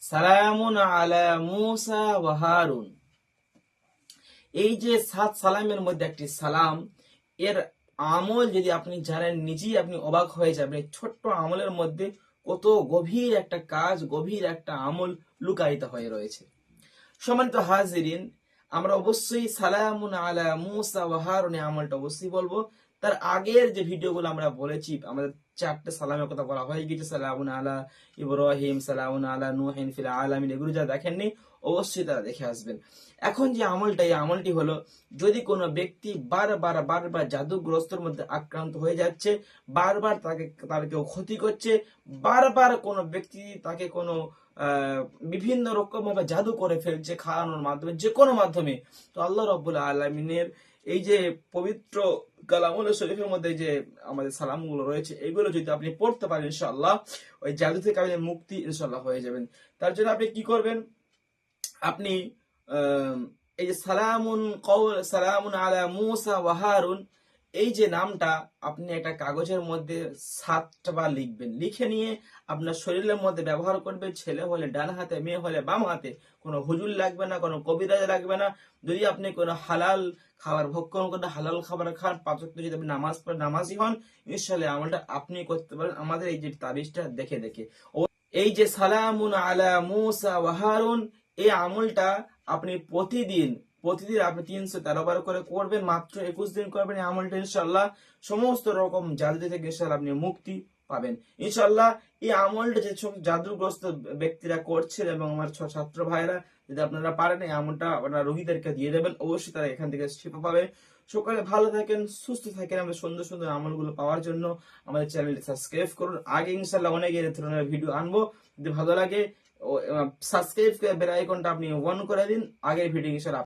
সালামুন আলা মুসা ওয়া হারুন। এই যে সাত সালামের মধ্যে একটি সালাম, এর আমল যদি আপনি জানেন, নিজেই আপনি অবাক হয়ে যাবেন। ছোট্ট আমলের মধ্যে কত গভীর একটা কাজ, গভীর একটা আমল লুকায়িত হয়ে রয়েছে। সম্মানিত হাজিরিন, আমরা অবশ্যই সালামুন আলা মুসা ওয়া হারুন এই আমলটা অবশ্যই বলব। তার আগের যে ভিডিওগুলো আমরা বলেছি, আমাদের চারটে সালামের কথা বলা হয়ে গেছে, সালামুন আলা ইব্রাহিম, সালামুন আলা নুহিন ফিল আলামিন, এগুলো যারা দেখেননি, অবশ্যই তারা দেখে আসবেন। এখন যে আমলটা, এই আমলটি হলো, যদি কোনো ব্যক্তি বারবার বারবার জাদুগ্রস্তর মধ্যে আক্রান্ত হয়ে যাচ্ছে, বারবার তাকে, তার কেউ ক্ষতি করছে, বারবার কোনো ব্যক্তি তাকে কোনো বিভিন্ন রকম ভাবে জাদু করে ফেলছে, খাওয়ানোর মাধ্যমে যে কোনো মাধ্যমে, তো আল্লাহ রব্বুল আলমিনের এই যে পবিত্র কালামুল শরীফের মধ্যে যে আমাদের সালামগুলো রয়েছে, এইগুলো যদি আপনি পড়তে পারেন ইনশাল্লাহ ওই জাদু থেকে আপনি মুক্তি ইনশাল্লাহ হয়ে যাবেন। তার জন্য আপনি কি করবেন? আপনি এই যে সালামুন কৌল সালামুন আলা মুসা ওয়া হারুন এই যে নামটা, আপনি একটা কাগজের মধ্যে সাতটা বার লিখবেন। লিখে নিয়ে আপনার শরীরের মধ্যে ব্যবহার করবেন। ছেলে হলে ডান হাতে, মেয়ে হলে বাম হাতে। কোনো হুজুর লাগবে না, কোনো কবিরাজ লাগবে না। যদি আপনি কোনো হালাল খাবার ভক্ষণ করেন হালাল খাবার খান পাচক যদি আপনি নামাজ পড়ে নামাজি হন ইনশাল্লাহ আমলটা আপনি করতে পারেন। আমাদের এই যে তাবিজটা, দেখে দেখে। এই যে সালামুন আলা মুসা ওয়া হারুন, এই আমলটা আপনি প্রতিদিন প্রতিদিন আপনি তিনশো তেরো বার করে করবেন, মাত্র একুশ দিন করবেন আমলটা ইনশাল্লাহ সমস্ত রকম জাদু থেকে ইনশাল্লাহ আপনি মুক্তি পাবেন। ইনশাল্লাহ এই আমলটা যে জাদুগ্রস্ত ব্যক্তিরা করছেন এবং আমার ছাত্র ভাইরা যদি আপনারা পারেন এই আমলটা আপনারা রোগীদেরকে দিয়ে দেবেন, অবশ্যই তারা এখান থেকে শিক্ষা পাবে। সকালে ভালো থাকেন, সুস্থ থাকেন আমাদের সুন্দর সুন্দর আমলগুলো পাওয়ার জন্য আমাদের চ্যানেলটি সাবস্ক্রাইব করুন। আগে ইনশাল্লাহ অনেক এর ধরনের ভিডিও আনব, যদি ভালো লাগে সাবস্ক্রাইব করে বেল আইকনটা আপনি অন করে দিন, আগের ভিডিও ইনশাল্লাহ